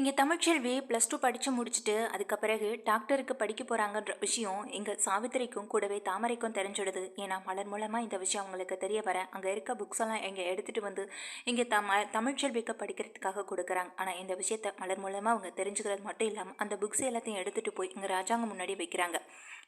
இங்கே Tamilselvi plus two படித்து முடிச்சுட்டு அதுக்கு பிறகு டாக்டருக்கு படிக்க போகிறாங்கன்ற விஷயம் எங்கள் சாவித்திரிக்கும் கூடவே தாமரைக்கும் தெரிஞ்சிடுது. ஏன்னா மலர் மூலமாக இந்த விஷயம் அவங்களுக்கு தெரிய வர அங்கே இருக்க புக்ஸ் எல்லாம் இங்கே எடுத்துகிட்டு வந்து இங்கே தம தமிழ்ச்செல்விக்கு படிக்கிறதுக்காக கொடுக்குறாங்க. ஆனால் இந்த விஷயத்த மலர் மூலமாக அவங்க தெரிஞ்சுக்கிறது மட்டும் இல்லாமல் அந்த புக்ஸ் எல்லாத்தையும் எடுத்துகிட்டு போய் இங்கே ராஜாங்க முன்னாடி வைக்கிறாங்க.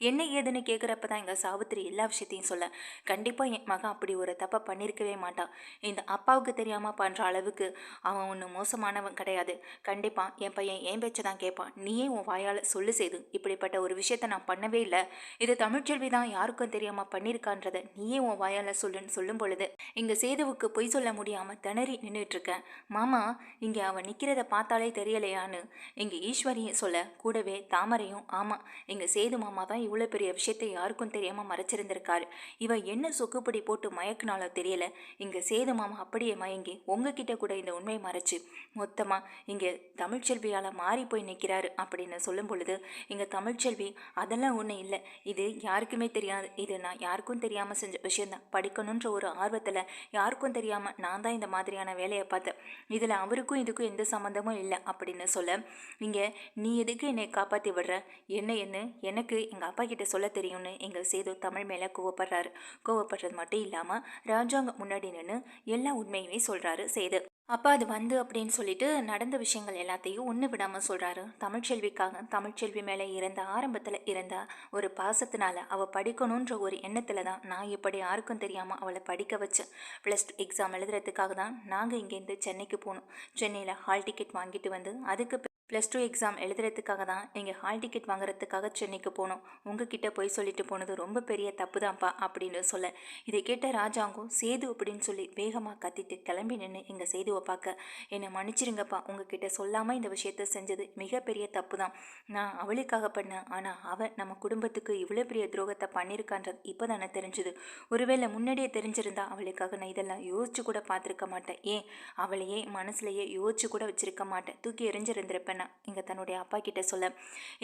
என்ன ஏதுன்னு கேட்குறப்ப தான் எங்கள் சாவித்திரி எல்லா விஷயத்தையும் சொல்ல கண்டிப்பாக என் மகன் அப்படி ஒரு தப்பை பண்ணியிருக்கவே மாட்டான். இந்த அப்பாவுக்கு தெரியாமல் பண்ணுற அளவுக்கு அவன் ஒன்றும் மோசமானவன் கிடையாது. கண்டிப்பாக என் பையன் என் பேச்சை தான் கேட்பான் நீயே உன் வாயால் சொல்லு செய்து இப்படிப்பட்ட ஒரு விஷயத்த நான் பண்ணவே இல்லை. இது தமிழ்ச்செல்வி தான் யாருக்கும் தெரியாமல் பண்ணியிருக்கான்றத நீயே உன் வாயால் சொல்லுன்னு சொல்லும் பொழுது இங்கே சேதுவுக்கு பொய் சொல்ல முடியாமல் திணறி நின்றுட்டு இருக்கேன் மாமா இங்கே அவன் நிற்கிறத பார்த்தாலே தெரியலையான்னு இங்கே ஈஸ்வரியும் சொல்ல கூடவே தாமரையும் ஆமாம் எங்கள் சேது மாமா தான் இவ்வளோ பெரிய விஷயத்தை யாருக்கும் தெரியாமல் மறைச்சிருந்திருக்காரு. இவ என்ன சொக்குப்படி போட்டு மயக்குனாலோ தெரியல. இங்கே சேது மாமா அப்படியே மயங்கி உங்ககிட்ட கூட இந்த உண்மையை மறைச்சு மொத்தமாக இங்கே தமிழ்ச்செல்வியால் மாறி போய் நிற்கிறாரு அப்படின்னு சொல்லும் பொழுது இங்கே தமிழ்ச்செல்வி அதெல்லாம் ஒன்றும் இல்லை. இது யாருக்குமே தெரியாது. இது நான் யாருக்கும் தெரியாமல் செஞ்ச விஷயந்தான் படிக்கணுன்ற ஒரு ஆர்வத்தில் யாருக்கும் தெரியாமல் நான் தான் இந்த மாதிரியான வேலையை பார்த்தேன். இதில் அவருக்கும் இதுக்கும் எந்த சம்மந்தமும் இல்லை அப்படின்னு சொல்ல இங்கே நீ எதுக்கு என்னை காப்பாற்றி விடுற? என்ன என்ன? எனக்கு எங்கள் அப்பா கிட்ட சொல்ல தெரியும்னு எங்கள் சேது தமிழ் மேலே கோவப்படுறாரு. கோவப்படுறது மட்டும் இல்லாமல் ராஜாங்க முன்னாடி நின்று எல்லா உண்மையுமே சொல்கிறாரு சேது. அப்பா அது வந்து அப்படின்னு சொல்லிட்டு நடந்த விஷயங்கள் எல்லாத்தையும் ஒன்று விடாமல் சொல்கிறாரு தமிழ்ச்செல்விக்காக தமிழ்ச்செல்வி மேலே இருந்த ஆரம்பத்தில் இருந்த ஒரு பாசத்தினால அவள் படிக்கணுன்ற ஒரு எண்ணத்தில் தான் நான் இப்படி யாருக்கும் தெரியாமல் அவளை படிக்க வச்சேன். ப்ளஸ் டூ எக்ஸாம் எழுதுறதுக்காக தான் நாங்கள் இங்கேருந்து சென்னைக்கு போனோம். சென்னையில் ஹால் டிக்கெட் வாங்கிட்டு வந்து அதுக்கு ப்ளஸ் டூ எக்ஸாம் எழுதுறதுக்காக தான் எங்கள் ஹால் டிக்கெட் வாங்குறதுக்காக சென்னைக்கு போனோம். உங்ககிட்ட போய் சொல்லிட்டு போனது ரொம்ப பெரிய தப்பு தான்ப்பா அப்படின்னு சொல்ல. இதை கேட்ட ராஜாங்கும் சேது அப்படின்னு சொல்லி வேகமாக கத்திட்டு கிளம்பி நின்று எங்கள் சேதுவை பார்க்க. என்னை மன்னிச்சிருங்கப்பா. உங்ககிட்ட சொல்லாமல் இந்த விஷயத்த செஞ்சது மிகப்பெரிய தப்பு தான் நான் அவளுக்காக பண்ணேன். ஆனால் அவள் நம்ம குடும்பத்துக்கு இவ்வளோ பெரிய துரோகத்தை பண்ணியிருக்கான்றது இப்போ தானே தெரிஞ்சுது. ஒருவேளை முன்னாடியே தெரிஞ்சிருந்தா அவளுக்காக நான் இதெல்லாம் யோசிச்சு கூட பார்த்துருக்க மாட்டேன். ஏன்? அவளையே மனசுலையே யோசிச்சு கூட வச்சிருக்க மாட்டேன். தூக்கி எரிஞ்சிருந்திருப்பேன் சொன்னான் இங்கே தன்னுடைய அப்பா கிட்ட சொல்ல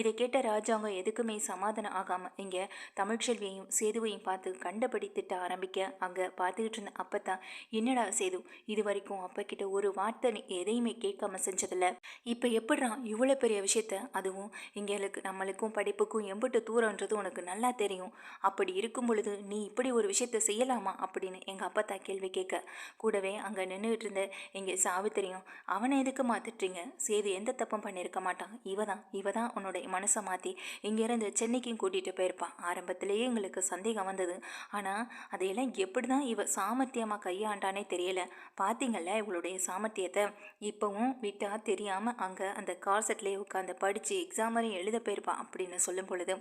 இதை கேட்ட ராஜாங்க எதுக்குமே சமாதானம் ஆகாமல் இங்கே தமிழ்ச்செல்வியையும் சேதுவையும் பார்த்து கண்டபடி திட்ட ஆரம்பிக்க அங்கே பார்த்துக்கிட்டு இருந்த அப்பத்தான் என்னடா சேது இது வரைக்கும் அப்பா கிட்ட ஒரு வார்த்தை நீ எதையுமே கேட்காம செஞ்சதில்ல. இப்போ எப்படிறா இவ்வளோ பெரிய விஷயத்த அதுவும் எங்களுக்கு நம்மளுக்கும் படிப்புக்கும் எம்பிட்டு தூரன்றது உனக்கு நல்லா தெரியும். அப்படி இருக்கும் பொழுது நீ இப்படி ஒரு விஷயத்த செய்யலாமா அப்படின்னு எங்கள் அப்பா தான் கேள்வி கேட்க கூடவே அங்கே நின்றுட்டு இருந்த இங்கே சாவித்திரியும் அவனை எதுக்கு மாத்திட்டுறீங்க சேது எந்த தப்பும் பண்ணியிருக்க மாட்டான் இவ தான் இவ தான் உன்னுடைய மனசை மாற்றி இங்கேருந்து சென்னைக்கும் கூட்டிகிட்டு போயிருப்பான் ஆரம்பத்திலேயே எங்களுக்கு சந்தேகம் வந்தது. ஆனால் அதையெல்லாம் எப்படி தான் இவ சாமர்த்தியமாக கையாண்டானே தெரியல. பார்த்தீங்கல்ல இவளுடைய சாமர்த்தியத்தை? இப்போவும் விட்டால் தெரியாமல் அங்கே அந்த கார் செட்லேயே உட்காந்து படித்து எக்ஸாம் வரையும் எழுத போயிருப்பான் அப்படின்னு சொல்லும் பொழுது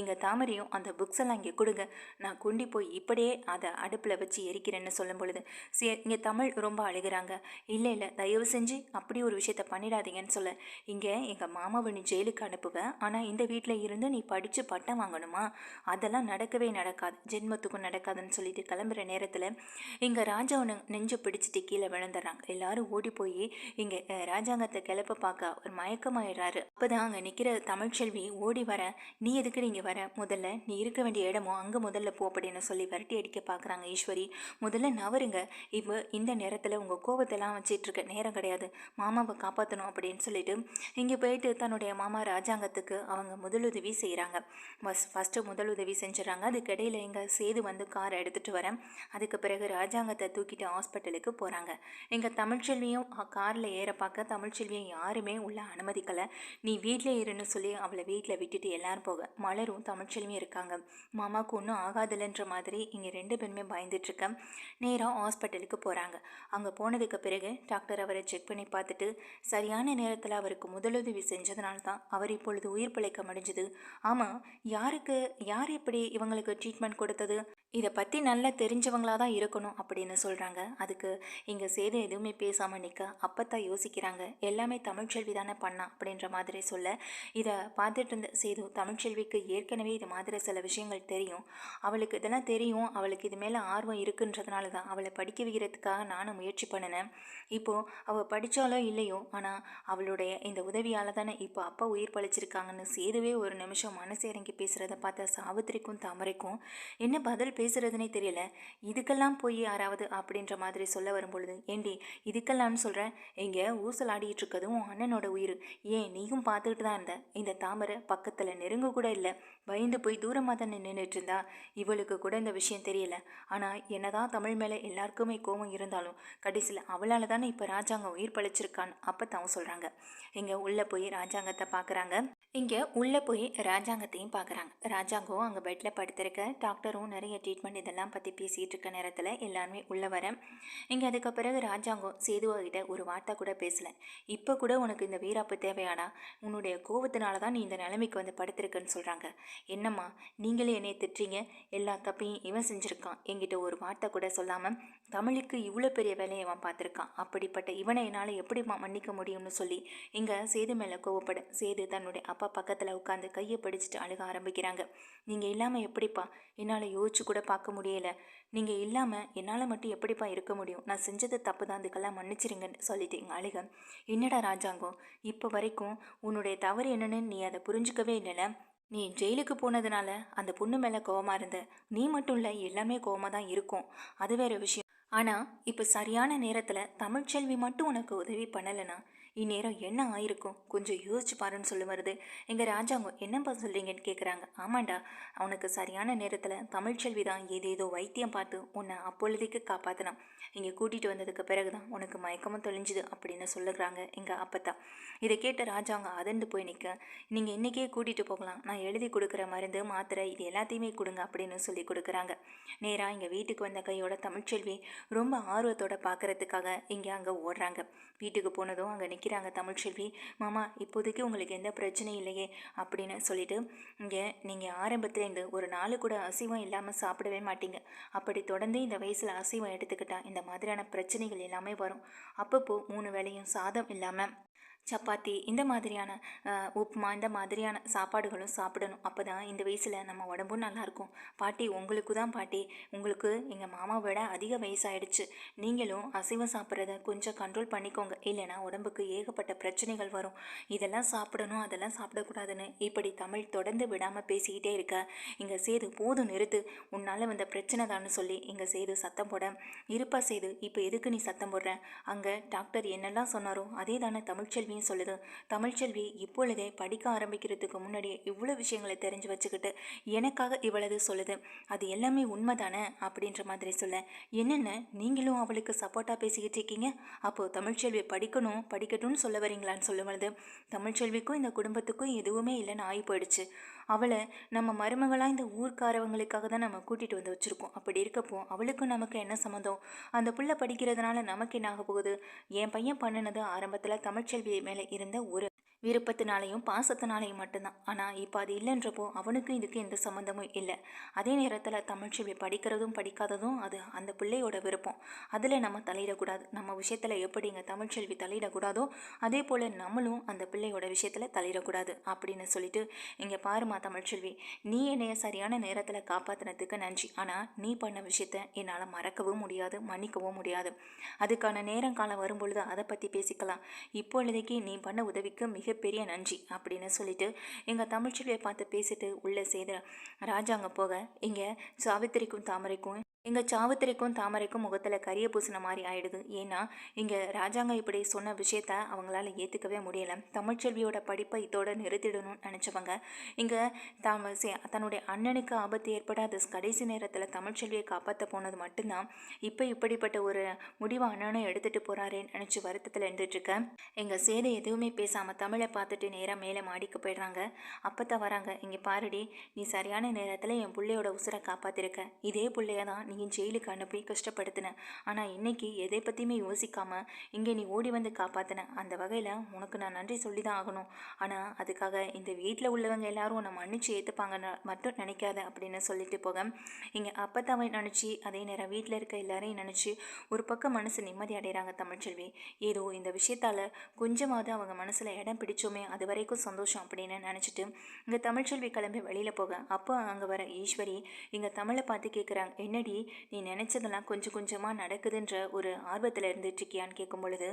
எங்கள் தாமரையும் அந்த புக்ஸ் எல்லாம் இங்கே கொடுங்க. நான் குண்டி போய் இப்படியே அதை அடுப்பில் வச்சு எரிக்கிறேன்னு சொல்லும் பொழுது சரி இங்கே தமிழ் ரொம்ப அழுகிறாங்க. இல்லை இல்லை தயவு செஞ்சு அப்படி ஒரு விஷயத்த பண்ணிடாதீங்கன்னு சொல்ல. இங்கே எங்கள் மாமாவை நீ ஜெயிலுக்கு அனுப்புவேன் ஆனால் இந்த வீட்டில் இருந்து நீ படித்து பட்டம் வாங்கணுமா? அதெல்லாம் நடக்கவே நடக்காது. ஜென்மத்துக்கும் நடக்காதுன்னு சொல்லிட்டு கிளம்புற நேரத்தில் இங்கே ராஜாவை நெஞ்சு பிடிச்சிட்டு கீழே விழுந்துடுறாங்க. எல்லாரும் ஓடி போய் இங்கே ராஜாங்கத்தை கிளப்ப பார்க்க ஒரு மயக்கமாயிடுறாரு. அப்போ தான் அங்கே நிற்கிற தமிழ்ச்செல்வி ஓடி வர நீ எதுக்கு நீங்கள் வர? முதல்ல நீ இருக்க வேண்டிய இடமோ அங்கே முதல்ல போ அப்படின்னு சொல்லி விரட்டி அடிக்க பார்க்குறாங்க ஈஸ்வரி. முதல்ல நவருங்க இப்போ இந்த நேரத்தில் உங்கள் கோவத்தெல்லாம் வச்சிட்டு இருக்க நேரம் கிடையாது. மாமாவை காப்பாற்றணும் அப்படின்னு சொல்லிட்டு இங்கே போயிட்டு தன்னுடைய மாமா ராஜாங்கத்துக்கு அவங்க முதலுதவி செய்கிறாங்க. ஃபஸ் ஃபஸ்ட்டு முதலுதவி செஞ்சிடறாங்க. அதுக்கிடையில் எங்கள் சேது வந்து காரை எடுத்துகிட்டு வரேன். அதுக்கு பிறகு ராஜாங்கத்தை தூக்கிட்டு ஹாஸ்பிட்டலுக்கு போகிறாங்க எங்கள் தமிழ்ச்செல்வியும் காரில் ஏற பார்க்க தமிழ்ச்செல்வியும் யாருமே உள்ள அனுமதிக்கலை. நீ வீட்டில் இருன்னு சொல்லி அவளை வீட்டில் விட்டுட்டு எல்லாரும் போக மலரும் தமிழ்ச்செல்வியும் இருக்காங்க. மாமாவுக்கு ஒன்றும் ஆகாதில்லைன்ற மாதிரி இங்கே ரெண்டு பேருமே பயந்துட்டுருக்க நேராக ஹாஸ்பிட்டலுக்கு போகிறாங்க அங்கே போனதுக்கு பிறகு டாக்டர் அவரை செக் பண்ணி பார்த்துட்டு சரியான நேரத்தில் அவருக்கு முதலுதவி செஞ்சதுனால தான் அவர் இப்பொழுது உயிர் பிழைக்க முடிஞ்சது. ஆமாம் யாருக்கு யார் எப்படி இவங்களுக்கு ட்ரீட்மெண்ட் கொடுத்தது? இதை பற்றி நல்லா தெரிஞ்சவங்களாக தான் இருக்கணும் அப்படின்னு சொல்கிறாங்க அதுக்கு இங்கே சேது எதுவுமே பேசாமல் நிற்க அப்பத்தான் யோசிக்கிறாங்க. எல்லாமே தமிழ்ச்செல்வி தானே பண்ணா அப்படின்ற மாதிரி சொல்ல. இதை பார்த்துட்டு இருந்த சேது தமிழ்ச்செல்விக்கு ஏற்கனவே இது மாதிரி சில விஷயங்கள் தெரியும். அவளுக்கு இதெல்லாம் தெரியும். அவளுக்கு இது மேலே ஆர்வம் இருக்குன்றதுனால தான் அவளை படிக்க வைக்கிறதுக்காக நானும் முயற்சி பண்ணினேன். இப்போது அவள் படித்தாலோ இல்லையோ ஆனால் அவளுடைய இந்த உதவியால் தானே இப்போ அப்பா உயிர் பழிச்சிருக்காங்கன்னு சேதுவே ஒரு நிமிஷம் மனசு இறங்கி பேசுகிறத பார்த்த சாவித்திரிக்கும் தாமரைக்கும் என்ன பதில் பேசுகிறதுனே தெரியல. இதுக்கெல்லாம் போய் யாராவது அப்படின்ற மாதிரி சொல்ல வரும்பொழுது ஏண்டி இதுக்கெல்லாம்னு சொல்கிறேன் இங்கே ஊசலாடிட்டு இருக்கதும் உன் அண்ணனோட உயிர். ஏன் நீயும் பார்த்துக்கிட்டு தான் இருந்த? இந்த தாமரை பக்கத்தில் நெருங்க கூட இல்லை. பயந்து போய் தூரமாக தான் நின்றுட்டு இருந்தா? இவளுக்கு கூட இந்த விஷயம் தெரியல. ஆனால் என்னதான் தமிழ் மேலே எல்லாருக்குமே கோபம் இருந்தாலும் கடைசியில் அவளால் தானே இப்போ ராஜாங்க உயிர் பழிச்சிருக்கான்னு அப்போ தான் சொல்கிறாங்க இங்கே உள்ளே போய் ராஜாங்கத்தை பார்க்குறாங்க இங்கே உள்ளே போய் ராஜாங்கத்தையும் பார்க்குறாங்க ராஜாங்கம் அங்கே பெட்டில் படுத்திருக்க டாக்டரும் நிறைய ட்ரீட்மெண்ட் இதெல்லாம் பற்றி பேசிகிட்டு இருக்க நேரத்தில் எல்லாருமே உள்ளே வரேன் இங்கே அதுக்கு பிறகு ராஜாங்கம் சேதுவாகிட்ட ஒரு வார்த்தை கூட பேசலை. இப்போ கூட உனக்கு இந்த வீராப்பு தேவையாடா? உன்னுடைய கோபத்தினால தான் நீ இந்த நிலைமைக்கு வந்து படுத்திருக்கன்னு சொல்கிறாங்க என்னம்மா நீங்களே என்னை திட்டுறீங்க? எல்லா தப்பையும் இவன் செஞ்சுருக்கான். என்கிட்ட ஒரு வார்த்தை கூட சொல்லாமல் தமிழுக்கு இவ்வளோ பெரிய வேலையை அவன் பார்த்துருக்கான். அப்படிப்பட்ட இவனை என்னால் எப்படி மன்னிக்க முடியும்னு சொல்லி இங்கே சேது மேலே கோவப்பட சேது தன்னுடைய அப்பா பக்கத்தில் உட்காந்து கையை பிடிச்சிட்டு அழுக ஆரம்பிக்கிறாங்க. நீங்கள் இல்லாமல் எப்படிப்பா? என்னால் யோசிச்சு கூட பார்க்க முடியலை. நீங்கள் இல்லாமல் என்னால் மட்டும் எப்படிப்பா இருக்க முடியும்? நான் செஞ்சது தப்பு தான் அதுக்கெல்லாம் மன்னிச்சிருங்கன்னு சொல்லிட்டு எங்கள் அழுக. என்னடா ராஜாங்கம்? இப்போ வரைக்கும் உன்னுடைய தவறு என்னன்னு நீ அதை புரிஞ்சுக்கவே இல்லைல்ல. நீ ஜெயிலுக்கு போனதுனால அந்த பொண்ணு மேலே கோவமாக இருந்த நீ மட்டும் இல்லை எல்லாமே கோவமாக தான் இருக்கும். அது வேற விஷயம். ஆனால் இப்போ சரியான நேரத்தில் தமிழ்ச்செல்வி மட்டும் உனக்கு உதவி பண்ணலைன்னா இந்நேரம் என்ன ஆயிருக்கும்? கொஞ்சம் யோசிச்சு பாருன்னு சொல்லி வருது எங்கள் ராஜாங்க என்னப்பா சொல்கிறீங்கன்னு கேட்குறாங்க ஆமாண்டா அவனுக்கு சரியான நேரத்தில் தமிழ்ச்செல்வி தான் ஏதேதோ வைத்தியம் பார்த்து உன்னை அப்பொழுதைக்கு காப்பாற்றினான் இங்கே கூட்டிகிட்டு வந்ததுக்கு பிறகு தான் உனக்கு மயக்கமும் தெளிஞ்சுது அப்படின்னு சொல்லுகிறாங்க எங்கள் அப்பத்தா. இதை கேட்ட ராஜாங்க அதர்ந்து போய் நிற்க நீங்கள் இன்றைக்கே கூட்டிகிட்டு போகலாம். நான் எழுதி கொடுக்குற மருந்து மாத்திரை இது எல்லாத்தையுமே கொடுங்க அப்படின்னு சொல்லி கொடுக்குறாங்க. நேராக இங்கே வீட்டுக்கு வந்த கையோட தமிழ்ச்செல்வி ரொம்ப ஆர்வத்தோட பார்க்கறதுக்காக இங்கே அங்கே ஓடுறாங்க. வீட்டுக்கு போனதும் அங்கே நிற்கிறாங்க தமிழ்ச்செல்வி மாமா இப்போதைக்கு உங்களுக்கு எந்த பிரச்சனையும் இல்லையே அப்படின்னு சொல்லிட்டு இங்கே நீங்கள் ஆரம்பத்தில் இருந்து ஒரு நாள் கூட அசைவம் இல்லாமல் சாப்பிடவே மாட்டீங்க. அப்படி தொடர்ந்து இந்த வயசில் அசைவம் எடுத்துக்கிட்டால் இந்த மாதிரியான பிரச்சனைகள் எல்லாமே வரும். அப்பப்போ மூணு வேளையும் சாதம் இல்லாமல் சப்பாத்தி இந்த மாதிரியான உப்புமா இந்த மாதிரியான சாப்பாடுகளும் சாப்பிடணும். அப்போ தான் இந்த வயசில் நம்ம உடம்பும் நல்லாயிருக்கும் பாட்டி உங்களுக்கு தான் பாட்டி. உங்களுக்கு எங்கள் மாமாவை விட அதிக வயசாயிடுச்சு. நீங்களும் அசைவம் சாப்பிட்றத கொஞ்சம் கண்ட்ரோல் பண்ணிக்கோங்க. இல்லைன்னா உடம்புக்கு ஏகப்பட்ட பிரச்சனைகள் வரும். இதெல்லாம் சாப்பிடணும் அதெல்லாம் சாப்பிடக்கூடாதுன்னு இப்படி தமிழ் தொடர்ந்து விடாமல் பேசிக்கிட்டே இருக்க. இங்கே சேது போதும் நிறுத்து. உன்னால் வந்த பிரச்சனை தான்னு சொல்லி இங்கே சேது சத்தம் போட. இருப்பா சேது இப்போ எதுக்கு நீ சத்தம் போடுற? அங்கே டாக்டர் என்னெல்லாம் சொன்னாரோ அதே தானே தமிழ்ச்செல்வியும் சொல்லுது தமிழ்ச்செல்வி இப்பொழுதே படிக்க ஆரம்பிக்கிறதுக்கு முன்னாடியே இவ்வளோ விஷயங்களை தெரிஞ்சு வச்சுக்கிட்டு எனக்காக இவ்வளவு சொல்லுது. அது எல்லாமே உண்மைதானே? அப்படின்ற மாதிரி சொல்ல என்னென்ன? நீங்களும் அவளுக்கு சப்போர்ட்டாக பேசிக்கிட்டு இருக்கீங்க? அப்போது தமிழ்ச்செல்வி படிக்கணும் படிக்கட்டும்னு சொல்ல வரீங்களான்னு சொல்லுவது தமிழ்ச்செல்விக்கும் இந்த குடும்பத்துக்கும் எதுவுமே இல்லைன்னு ஆகி போயிடுச்சு அவளை நம்ம மருமகளாக இந்த ஊர்க்காரவங்களுக்காக தான் நம்ம கூட்டிகிட்டு வந்து வச்சுருக்கோம். அப்படி இருக்கப்போ அவளுக்கும் நமக்கு என்ன சம்மந்தம்? அந்த புள்ள படிக்கிறதுனால நமக்கு என்ன ஆக போகுது? என் பையன் பண்ணினது ஆரம்பத்தில் தமிழ்ச்செல்வி மேலே இருந்த ஒரு விருப்பத்தினாலையும் பாசத்தினாலையும் மட்டும்தான். ஆனால் இப்போ அது இல்லைன்றப்போ அவனுக்கும் இதுக்கு எந்த சம்மந்தமும் இல்லை. அதே நேரத்தில் தமிழ்ச்செல்வி படிக்கிறதும் படிக்காததும் அது அந்த பிள்ளையோட விருப்பம். அதில் நம்ம தலையிடக்கூடாது. நம்ம விஷயத்தில் எப்படிங்க தமிழ்ச்செல்வி தலையிடக்கூடாதோ அதே போல் நம்மளும் அந்த பிள்ளையோட விஷயத்தில் தலையிடக்கூடாது அப்படின்னு சொல்லிட்டு இங்கே பாருமா தமிழ்ச்செல்வி நீ என்னைய சரியான நேரத்தில் காப்பாற்றினதுக்கு நன்றி. ஆனால் நீ பண்ண விஷயத்த என்னால் மறக்கவும் முடியாது மன்னிக்கவும் முடியாது. அதுக்கான நேரம் காலம் வரும்பொழுது அதை பற்றி பேசிக்கலாம். இப்பொழுதைக்கு நீ பண்ண உதவிக்கு மிக மிகப்பெரிய நன்றி அப்படின்னு சொல்லிட்டு எங்கள் தமிழ்ச்செல்வியை பார்த்து பேசிட்டு உள்ளே செய்த ராஜாங்க போக இங்கே சாவித்திரிக்கும் தாமரைக்கும் எங்கள் சாவித்திரிக்கும் தாமரைக்கும் முகத்தில் கரிய பூசின மாதிரி ஆயிடுது. ஏன்னா இங்கே ராஜாங்க இப்படி சொன்ன விஷயத்த அவங்களால ஏற்றுக்கவே முடியலை. தமிழ்ச்செல்வியோட படிப்பை இதோட நிறுத்திடணும்னு நினச்சவங்க. இங்கே தாம சே- தன்னுடைய அண்ணனுக்கு ஆபத்து ஏற்படாத கடைசி நேரத்தில் தமிழ்ச்செல்வியை காப்பாற்ற போனது மட்டும்தான் இப்போ இப்படிப்பட்ட ஒரு முடிவை அண்ணனும் எடுத்துகிட்டு போகிறாரேன்னு நினச்சி வருத்தத்தில் இருந்துட்டுருக்கேன் எங்கள் சேதை எதுவுமே பேசாமல் தமிழை பார்த்துட்டு நேராக மேலே மாடிக்கு போயிடுறாங்க. அப்போ தான் வராங்க. இங்கே பாருடி நீ சரியான நேரத்தில் என் பிள்ளையோட உசுரை காப்பாற்றிருக்க இதே பிள்ளைய தான் நீ ஜெயிலுக்கு அனுப்பி கஷ்டப்படுத்தின. ஆனால் இன்னைக்கு எதை பற்றியுமே யோசிக்காமல் இங்கே நீ ஓடி வந்து காப்பாற்றின அந்த வகையில் உனக்கு நான் நன்றி சொல்லி தான் ஆகணும். ஆனால் அதுக்காக இந்த வீட்டில் உள்ளவங்க எல்லாரும் உன்னை மன்னிச்சு ஏற்றுப்பாங்கன்னு மட்டும் நினைக்காத அப்படின்னு சொல்லிட்டு போக. இங்கே அப்பத்தாவை நினச்சி அதே நேரம் வீட்டில் இருக்க எல்லாரையும் நினச்சி ஒரு பக்கம் மனசு நிம்மதி அடைகிறாங்க தமிழ்ச்செல்வி. ஏதோ இந்த விஷயத்தால் கொஞ்சமாவது அவங்க மனசில் இடம் பிடிச்சோமே அது வரைக்கும் சந்தோஷம் அப்படின்னு நினச்சிட்டு இங்கே தமிழ்ச்செல்வி கிளம்பி வெளியில் போக. அப்போ அங்கே வர ஈஸ்வரி இங்கே தமிழை பார்த்து கேட்குறாங்க என்னடி நீ நினச்சதெல்லாம் கொஞ்சம் கொஞ்சமாக நடக்குதுன்ற ஒரு ஆர்வத்தில் இருந்துட்டுருக்கியான்னு கேட்கும் பொழுது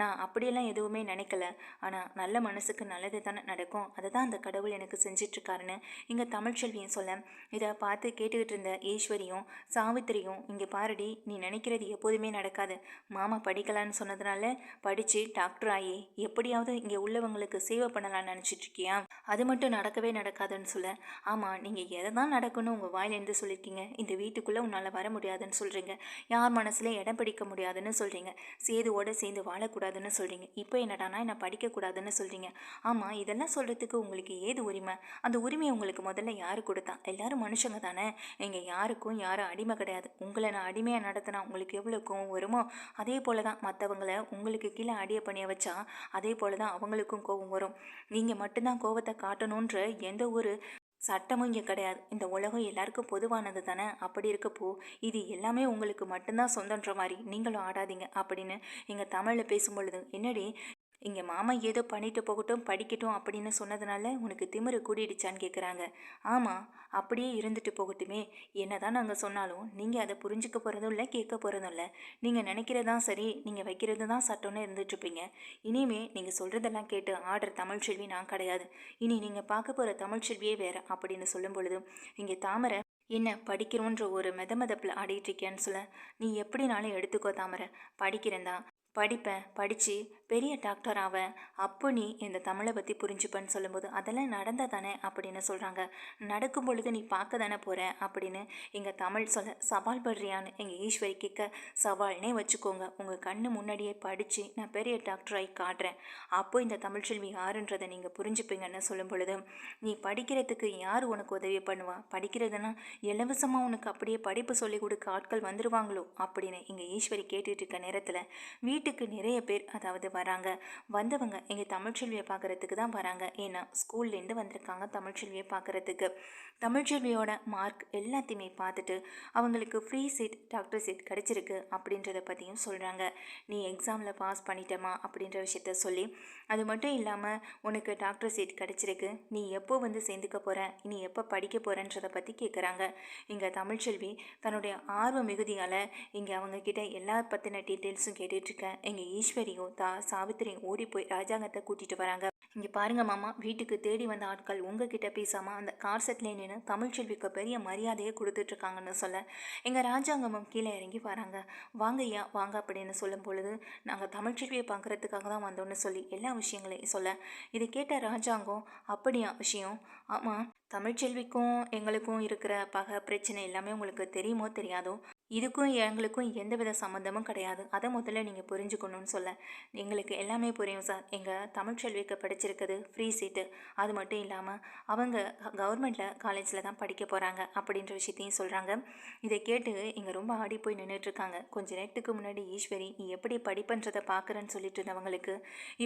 நான் அப்படியெல்லாம் எதுவுமே நினைக்கல. ஆனால் நல்ல மனசுக்கு நல்லது தானே நடக்கும். அதை தான் அந்த கடவுள் எனக்கு செஞ்சிட்ருக்காருன்னு இங்கே தமிழ்ச்செல்வியும் சொல்ல இதை பார்த்து கேட்டுக்கிட்டு இருந்த ஈஸ்வரியும் சாவித்திரியும் இங்கே பாரடி நீ நினைக்கிறது எப்போதுமே நடக்காது. மாமா படிக்கலான்னு சொன்னதுனால படித்து டாக்டர் ஆகி எப்படியாவது இங்கே உள்ளவங்களுக்கு சேவை பண்ணலாம்னு நினச்சிட்ருக்கியா அது மட்டும் நடக்கவே நடக்காதுன்னு சொல்ல ஆமாம் நீங்கள் எதை தான் நடக்கணும் உங்கள் வாயிலேருந்து சொல்லியிருக்கீங்க இந்த வீட்டுக்குள்ளே உன்னால் வர முடியாதுன்னு சொல்கிறீங்க யார் மனசில் இடம் பிடிக்க முடியாதுன்னு சொல்கிறீங்க சேதுவோடு சேர்ந்து வாழக்கூடாதுன்னு சொல்கிறீங்க இப்போ என்னடானா என்ன படிக்கக்கூடாதுன்னு சொல்கிறீங்க ஆமாம் இதெல்லாம் சொல்கிறதுக்கு உங்களுக்கு ஏது உரிமை? அந்த உரிமையை உங்களுக்கு முதல்ல யார் கொடுத்தா? எல்லாரும் மனுஷங்க தானே. இங்கே யாருக்கும் யாரும் அடிமை கிடையாது. உங்களை நான் அடிமையாக நடத்தினா உங்களுக்கு எவ்வளோ கோவம் வருமோ? அதே போல தான் மற்றவங்கள உங்களுக்கு கீழே அடியை பண்ணிய வச்சா அதே போல தான் அவங்களுக்கும் கோவம் வரும். நீங்கள் மட்டும்தான் கோவத்தை காட்டணுன்ற எந்த ஒரு சட்டமும் இங்கே கிடையாது. இந்த உலகம் எல்லாருக்கும் பொதுவானது தானே? அப்படி இருக்கப்போ இது எல்லாமே உங்களுக்கு மட்டும்தான் சொந்தன்ற மாதிரி. நீங்களும் ஆடாதீங்க அப்படின்னு எங்கள் தமிழில் பேசும் பொழுது என்னடி இங்கே மாமா ஏதோ பண்ணிட்டு போகட்டும் படிக்கட்டும் அப்படின்னு சொன்னதுனால உனக்கு திமிரு கூடிடுச்சான்னு கேட்குறாங்க ஆமாம் அப்படியே இருந்துட்டு போகட்டுமே. என்ன தான் நாங்கள் சொன்னாலும் நீங்கள் அதை புரிஞ்சுக்க போகிறதும் இல்லை கேட்க போகிறதும் இல்லை. நீங்கள் நினைக்கிறதான் சரி நீங்கள் வைக்கிறது தான் சட்டம்னு இருந்துட்டுருப்பீங்க. இனிமே நீங்கள் சொல்கிறதெல்லாம் கேட்டு ஆடுற தமிழ்ச்செல்வி நான் கிடையாது. இனி நீங்கள் பார்க்க போகிற தமிழ்ச்செல்வியே வேறு அப்படின்னு சொல்லும் பொழுது இங்கே தாமரை என்ன படிக்கிறோன்ற ஒரு மெத மெதப்பில் ஆடிட்டு இருக்கியான்னு சொல்ல நீ எப்படினாலும் எடுத்துக்கோ தாமரை. படிக்கிறேன் தான் படிப்பேன் படித்து பெரிய டாக்டர் ஆவேன். அப்போ நீ இந்த தமிழை பற்றி புரிஞ்சுப்பேன்னு சொல்லும்போது அதெல்லாம் நடந்தால் தானே அப்படின்னு சொல்கிறாங்க நடக்கும் பொழுது நீ பார்க்க தானே போகிற அப்படின்னு எங்கள் தமிழ் சொல்ல சவால் படுறியான்னு எங்கள் ஈஸ்வரி கேட்க சவால்னே வச்சுக்கோங்க. உங்கள் கண்ணு முன்னாடியே படித்து நான் பெரிய டாக்டராகி காட்டுறேன். அப்போ இந்த தமிழ்ச்செல்வி யாருன்றதை நீங்கள் புரிஞ்சுப்பீங்கன்னு சொல்லும் பொழுது நீ படிக்கிறதுக்கு யார் உனக்கு உதவி பண்ணுவா? படிக்கிறதுனா இலவசமாக உனக்கு அப்படியே படிப்பு சொல்லி கொடுக்க ஆட்கள் வந்துடுவாங்களோ அப்படின்னு எங்கள் ஈஸ்வரி கேட்டுட்டு இருக்க நேரத்தில் வீட்டுக்கு நிறைய பேர் அதாவது வராங்க. வந்தவங்க எங்கள் தமிழ்ச்செல்வியை பார்க்குறதுக்கு தான் வராங்க. ஏன்னா ஸ்கூல்லேருந்து வந்திருக்காங்க தமிழ்ச்செல்வியை பார்க்குறதுக்கு. தமிழ்ச்செல்வியோட மார்க் எல்லாத்தையுமே பார்த்துட்டு அவங்களுக்கு ஃப்ரீ சீட் டாக்டர் சீட் கிடச்சிருக்கு அப்படின்றத பற்றியும் சொல்கிறாங்க நீ எக்ஸாமில் பாஸ் பண்ணிட்டமா அப்படின்ற விஷயத்த சொல்லி அது மட்டும் இல்லாமல் உனக்கு டாக்டர் சீட் கிடச்சிருக்கு. நீ எப்போ வந்து சேர்ந்துக்க போகிற நீ எப்போ படிக்க போகிறன்றதை பற்றி கேட்குறாங்க இங்கே தமிழ்ச்செல்வி தன்னுடைய ஆர்வ மிகுதியால் இங்கே அவங்கக்கிட்ட எல்லா பற்றின டீட்டெயில்ஸும் கேட்டுட்ருக்க எங்கள் ஈஸ்வரியும் தா சாவித்திரியும் ஓடி போய் ராஜாங்கத்தை கூட்டிகிட்டு வராங்க. இங்கே பாருங்க மாமா வீட்டுக்கு தேடி வந்த ஆட்கள் உங்ககிட்ட பேசாமல் அந்த கார் செட்ல நின்று தமிழ்ச்செல்விக்கு பெரிய மரியாதையை கொடுத்துட்ருக்காங்கன்னு சொல்ல எங்கள் ராஜாங்கமும் கீழே இறங்கி வராங்க. வாங்க ஐயா வாங்க அப்படின்னு சொல்லும் பொழுது நாங்கள் தமிழ்ச்செல்வியை பார்க்குறதுக்காக தான் வந்தோம்னு சொல்லி எல்லா விஷயங்களையும் சொல்ல. இதை கேட்ட ராஜாங்கம் அப்படியா விஷயம்? ஆமாம் தமிழ்ச்செல்விக்கும் எங்களுக்கும் இருக்கிற பகை பிரச்சனை எல்லாமே உங்களுக்கு தெரியுமோ தெரியாதோ? இதுக்கும் எங்களுக்கும் எந்தவித சம்மந்தமும் கிடையாது. அதை முதல்ல நீங்கள் புரிஞ்சுக்கணும்னு சொல்ல எங்களுக்கு எல்லாமே புரியும் சார். எங்கள் தமிழ்ச்செல்விக்கு படிச்சிருக்குது ஃப்ரீ சீட்டு அது மட்டும் இல்லாமல் அவங்க கவர்மெண்ட்டில் காலேஜில் தான் படிக்க போகிறாங்க அப்படின்ற விஷயத்தையும் சொல்கிறாங்க இதை கேட்டு இங்கே ரொம்ப ஆடி போய் நின்றுட்டுருக்காங்க கொஞ்சம் நேரத்துக்கு முன்னாடி ஈஸ்வரி நீ எப்படி படிப்புன்றதை பார்க்குறேன்னு சொல்லிட்டு இருந்தவங்களுக்கு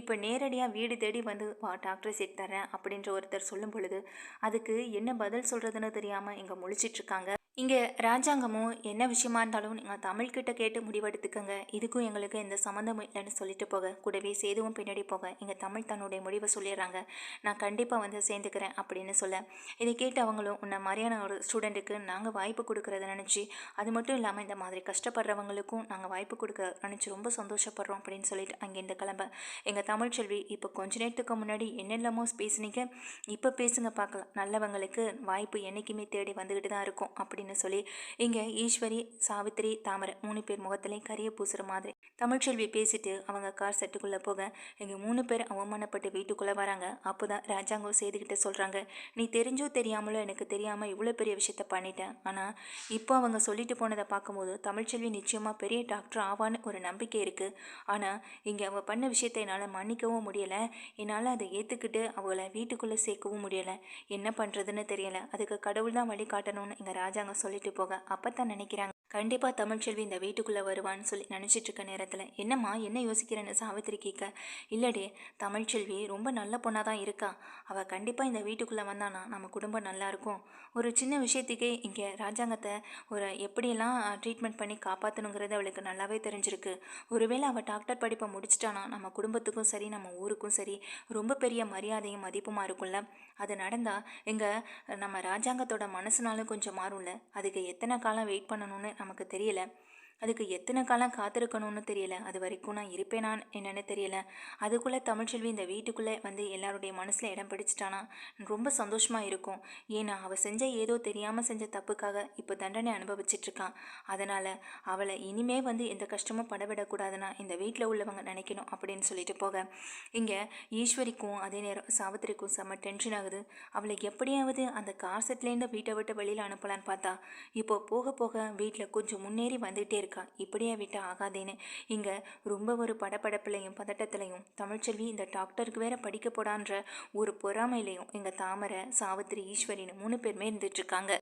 இப்போ நேரடியாக வீடு தேடி வந்து வா டாக்டர் சீட் தரேன் அப்படின்ற ஒருத்தர் சொல்லும் பொழுது அதுக்கு என்ன பதில் சொல்கிறதுன்னு தெரியாமல் இங்கே முழிச்சிட்ருக்காங்க. இங்கே ராஜாங்கமும் என்ன விஷயமா இருந்தாலும் நீங்கள் தமிழ்கிட்ட கேட்டு முடிவெடுத்துக்கோங்க. இதுக்கும் எங்களுக்கு எந்த சம்மந்தம் இல்லைன்னு சொல்லிட்டு போக கூடவே சேதுவும் பின்னாடி போக இங்கே தமிழ் தன்னுடைய முடிவை சொல்லிடுறாங்க. நான் கண்டிப்பாக வந்து சேர்ந்துக்கிறேன் அப்படின்னு சொல்ல. இதை கேட்டு அவங்களும் உன்னை மாதிரியான ஒரு ஸ்டூடெண்ட்டுக்கு நாங்கள் வாய்ப்பு கொடுக்குறத நினச்சி அது மட்டும் இல்லாமல் இந்த மாதிரி கஷ்டப்படுறவங்களுக்கும் நாங்கள் வாய்ப்பு கொடுக்க நினச்சி ரொம்ப சந்தோஷப்படுறோம் அப்படின்னு சொல்லிட்டு அங்கேருந்து கிளம்ப. எங்கள் தமிழ்ச்செல்வி இப்போ கொஞ்ச நேரத்துக்கு முன்னாடி என்னெல்லாமோ பேசுனீங்க? இப்போ பேசுங்க பார்க்கலாம். நல்லவங்களுக்கு வாய்ப்பு என்றைக்குமே தேடி வந்துக்கிட்டு தான் இருக்கும் அப்படின்னு அப்படின்னு சொல்லி இங்கே ஈஸ்வரி சாவித்திரி தாமரை மூணு பேர் முகத்துலேயும் கரிய பூசுகிற மாதிரி தமிழ்ச்செல்வி பேசிட்டு அவங்க கார் செட்டுக்குள்ளே போக இங்கே மூணு பேர் அவமானப்பட்டு வீட்டுக்குள்ளே வராங்க. அப்போ தான் ராஜாங்கம் செய்துக்கிட்ட சொல்கிறாங்க நீ தெரிஞ்சோ தெரியாமலோ எனக்கு தெரியாமல் இவ்வளோ பெரிய விஷயத்த பண்ணிட்டேன் ஆனால் இப்போ அவங்க சொல்லிட்டு போனதை பார்க்கும்போது தமிழ்ச்செல்வி நிச்சயமாக பெரிய டாக்டர் ஆவான்னு ஒரு நம்பிக்கை இருக்குது ஆனால் இங்கே அவங்க பண்ண விஷயத்தை என்னால் மன்னிக்கவும் முடியலை. என்னால் அதை ஏற்றுக்கிட்டு அவளை வீட்டுக்குள்ளே சேர்க்கவும் முடியலை. என்ன பண்ணுறதுன்னு தெரியலை. அதுக்கு கடவுள் தான் வழி காட்டணும்னு எங்கள் ராஜாங்க சொல்லிட்டு போக அப்போ தான் நினைக்கிறாங்க. கண்டிப்பாக தமிழ்ச்செல்வி இந்த வீட்டுக்குள்ளே வருவான்னு சொல்லி நினச்சிட்டு இருக்க நேரத்தில் என்னம்மா என்ன யோசிக்கிறேன்னு சாவித்திரி கேட்க இல்லடே தமிழ்ச்செல்வி ரொம்ப நல்ல பொண்ணாக தான் இருக்கா. அவள் கண்டிப்பாக இந்த வீட்டுக்குள்ளே வந்தானா நம்ம குடும்பம் நல்லாயிருக்கும் ஒரு சின்ன விஷயத்துக்கே இங்கே ராஜாங்கத்தை ஒரு எப்படியெல்லாம் ட்ரீட்மெண்ட் பண்ணி காப்பாற்றணுங்கிறது அவளுக்கு நல்லாவே தெரிஞ்சிருக்கு. ஒருவேளை அவள் டாக்டர் படிப்பை முடிச்சிட்டானா நம்ம குடும்பத்துக்கும் சரி நம்ம ஊருக்கும் சரி ரொம்ப பெரிய மரியாதையும் மதிப்புமா இருக்கும்ல? அது நடந்தால் இங்கே நம்ம ராஜாங்கத்தோட மனசுனாலும் கொஞ்சம் மாறும்ல? அதுக்கு எத்தனை காலம் வெயிட் பண்ணணும்னு நமக்கு தெரியல. அதுக்கு எத்தனை காலம் காத்திருக்கணும்னு தெரியல. அது வரைக்கும் நான் இருப்பேனா என்னன்னு தெரியல. அதுக்குள்ளே தமிழ்ச்செல்வி இந்த வீட்டுக்குள்ளே வந்து எல்லாருடைய மனசில் இடம் பிடிச்சிட்டானா? ரொம்ப சந்தோஷமாக இருக்கும். ஏன்னா அவள் செஞ்ச ஏதோ தெரியாமல் செஞ்ச தப்புக்காக இப்போ தண்டனை அனுபவிச்சிட்ருக்கான் அதனால் அவளை இனிமே வந்து எந்த கஷ்டமும் படவிடக்கூடாதுன்னா இந்த வீட்டில் உள்ளவங்க நினைக்கணும் அப்படின்னு சொல்லிட்டு போக. இங்கே ஈஸ்வரிக்கும் அதே நேரம் சாவித்திரிக்கும் செம்ம டென்ஷன் ஆகுது. அவளை எப்படியாவது அந்த கார் செட்லேருந்து வீட்டை விட்டு வெளியில் அனுப்பலான்னு பார்த்தா இப்போ போக போக வீட்டில் கொஞ்சம் முன்னேறி வந்துகிட்டே இருக்கா? இப்படியே விட்டு ஆகாதேன்னு. இங்கே ரொம்ப ஒரு படபடப்புலையும் பதட்டத்துலையும் தமிழ்ச்செல்வி இந்த டாக்டருக்கு வேற படிக்க போடான்ற ஒரு பொறாமையிலையும் எங்கள் தாமரை சாவித்திரி ஈஸ்வரின்னு மூணு பேருமே இருந்துட்டு இருக்காங்க.